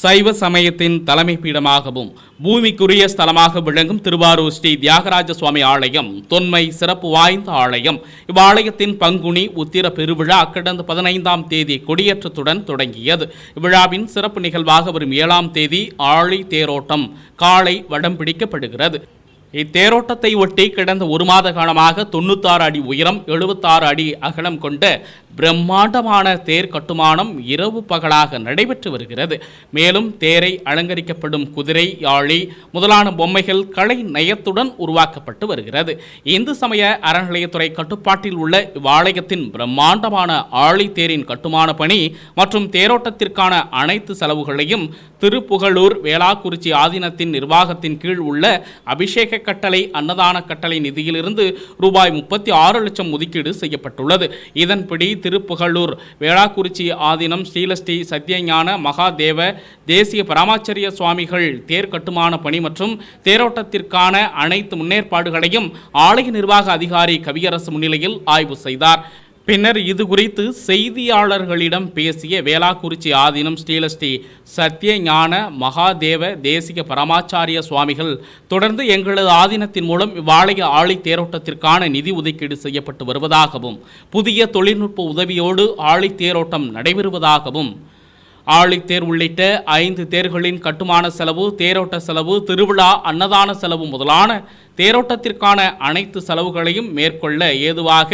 சைவ சமயத்தின் தலைமை பீடமாகவும் பூமிக்குரிய ஸ்தலமாக விளங்கும் திருவாரூர் ஸ்ரீ தியாகராஜ சுவாமி ஆலயம் தொன்மை சிறப்பு வாய்ந்த ஆலயம். இவ்வாலயத்தின் பங்குனி உத்திர பெருவிழா கடந்த பதினைந்தாம் தேதி கொடியேற்றத்துடன் தொடங்கியது. இவ்விழாவின் சிறப்பு நிகழ்வாக வரும் ஏழாம் தேதி ஆழி தேரோட்டம் காலை வடம் பிடிக்கப்படுகிறது. இத்தேரோட்டத்தை ஒட்டி கடந்த ஒரு மாத காலமாக தொண்ணூத்தாறு அடி உயரம் எழுபத்தாறு அடி அகலம் கொண்ட பிரம்மாண்டமான தேர் கட்டுமானம் இரவு பகலாக நடைபெற்று வருகிறது. மேலும் தேரை அலங்கரிக்கப்படும் குதிரை யாழி முதலான பொம்மைகள் கலை நயத்துடன் உருவாக்கப்பட்டு வருகிறது. இந்து சமய அறநிலையத்துறை கட்டுப்பாட்டில் உள்ள இவ்வாலயத்தின் பிரம்மாண்டமான ஆழி தேரின் கட்டுமான பணி மற்றும் தேரோட்டத்திற்கான அனைத்து செலவுகளையும் திருப்புகழூர் வேளாக்குறிச்சி ஆதீனத்தின் நிர்வாகத்தின் கீழ் உள்ள அபிஷேக கட்டளை அன்னதான கட்டளை நிதியிலிருந்து ரூபாய் முப்பத்தி ஆறு லட்சம் ஒதுக்கீடு செய்யப்பட்டுள்ளது. இதன்படி திருப்புகழூர் வேளாக்குறிச்சி ஆதீனம் ஸ்ரீலஸ்ரீ சத்யஞான மகாதேவ தேசிய பராமாச்சரிய சுவாமிகள் தேர் கட்டுமான பணி மற்றும் தேரோட்டத்திற்கான அனைத்து முன்னேற்பாடுகளையும் ஆலய நிர்வாக அதிகாரி கவியரசு முன்னிலையில் ஆய்வு செய்தார். பின்னர் இது குறித்து செய்தியாளர்களிடம் பேசிய வேளாக்குறிச்சி ஆதீனம் ஸ்ரீலஸ்ரீ சத்யஞான மகாதேவ தேசிக பரமாச்சாரிய சுவாமிகள் தொடர்ந்து எங்களது ஆதீனத்தின் மூலம் இவ்வாலய ஆழி தேரோட்டத்திற்கான நிதி ஒதுக்கீடு செய்யப்பட்டு வருவதாகவும் புதிய தொழில்நுட்ப உதவியோடு ஆழி தேரோட்டம் நடைபெறுவதாகவும் ஆழித்தேர் உள்ளிட்ட ஐந்து தேர்களின் கட்டுமான செலவு தேரோட்ட செலவு திருவிழா அன்னதான செலவு முதலான தேரோட்டத்திற்கான அனைத்து செலவுகளையும் மேற்கொள்ள ஏதுவாக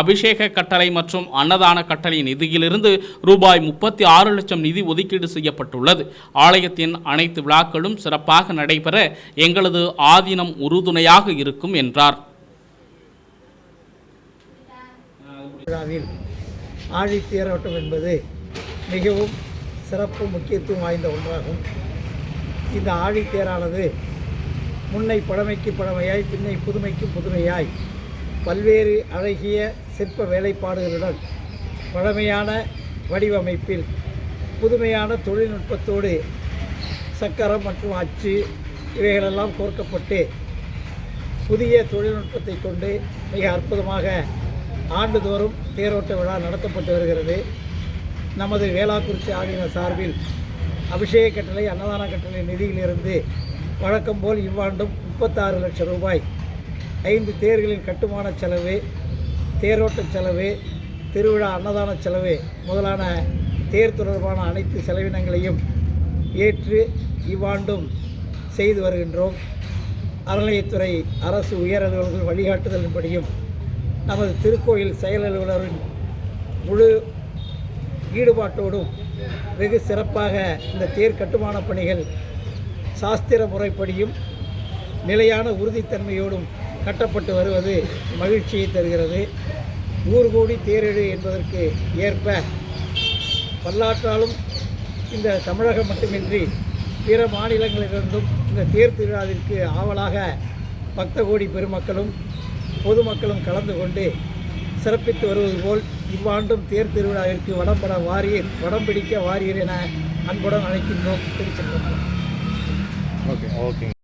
அபிஷேக கட்டளை மற்றும் அன்னதான கட்டளை நிதியிலிருந்து ரூபாய் முப்பத்தி ஆறு லட்சம் நிதி ஒதுக்கீடு செய்யப்பட்டுள்ளது. ஆலயத்தின் அனைத்து விழாக்களும் சிறப்பாக நடைபெற எங்களது ஆதீனம் உறுதுணையாக இருக்கும் என்றார். ஆழி தேரோட்டம் என்பது மிகவும் சிறப்பு முக்கியத்துவம் வாய்ந்த ஒன்றாகும். இந்த ஆழித்தேரானது முன்னை பழமைக்கு பழமையாய் பின்னை புதுமைக்கு புதுமையாய் பல்வேறு அழகிய சிற்ப வேலைப்பாடுகளுடன் பழமையான வடிவமைப்பில் புதுமையான தொழில்நுட்பத்தோடு சக்கரம் மற்றும் அச்சு இவைகளெல்லாம் கோர்க்கப்பட்டு புதிய தொழில்நுட்பத்தை கொண்டு மிக அற்புதமாக ஆண்டுதோறும் தேரோட்ட விழா நடத்தப்பட்டு வருகிறது. நமது வேளாக்குறிச்சி ஆதீன சார்பில் அபிஷேக கட்டளை அன்னதான கட்டளை நிதியிலிருந்து வழக்கம் போல் இவ்வாண்டும் முப்பத்தாறு லட்சம் ரூபாய் ஐந்து தேர்களின் கட்டுமான செலவு தேரோட்ட செலவு திருவிழா அன்னதான செலவு முதலான தேர் தொடர்பான அனைத்து செலவினங்களையும் ஏற்று இவ்வாண்டும் செய்து வருகின்றோம். அறநிலையத்துறை அரசு உயர் அலுவலர்கள் வழிகாட்டுதலின்படியும் நமது திருக்கோயில் செயல் அலுவலரின் முழு ஈடுபாட்டோடும் வெகு சிறப்பாக இந்த தேர் கட்டுமான பணிகள் சாஸ்திர முறைப்படியும் நிலையான உறுதித்தன்மையோடும் கட்டப்பட்டு வருவது மகிழ்ச்சியை தருகிறது. ஊர் கோடி தேரெழு என்பதற்கு ஏற்ப பல்லாற்றாலும் இந்த தமிழகம் மட்டுமின்றி பிற மாநிலங்களிலிருந்தும் இந்த தேர் திருவிழாவிற்கு ஆவலாக பக்த கோடி பெருமக்களும் பொதுமக்களும் கலந்து கொண்டு சிறப்பித்து வருவது போல் இவ்வாண்டும் தேர் திருவிழாவிற்கு வடம்பட வாரியர் வடம் பிடிக்க வாரியர் என அன்புடன் அழைக்கின்றோம். திருச்சிற்றம்பலம் ஓகே ஓகே.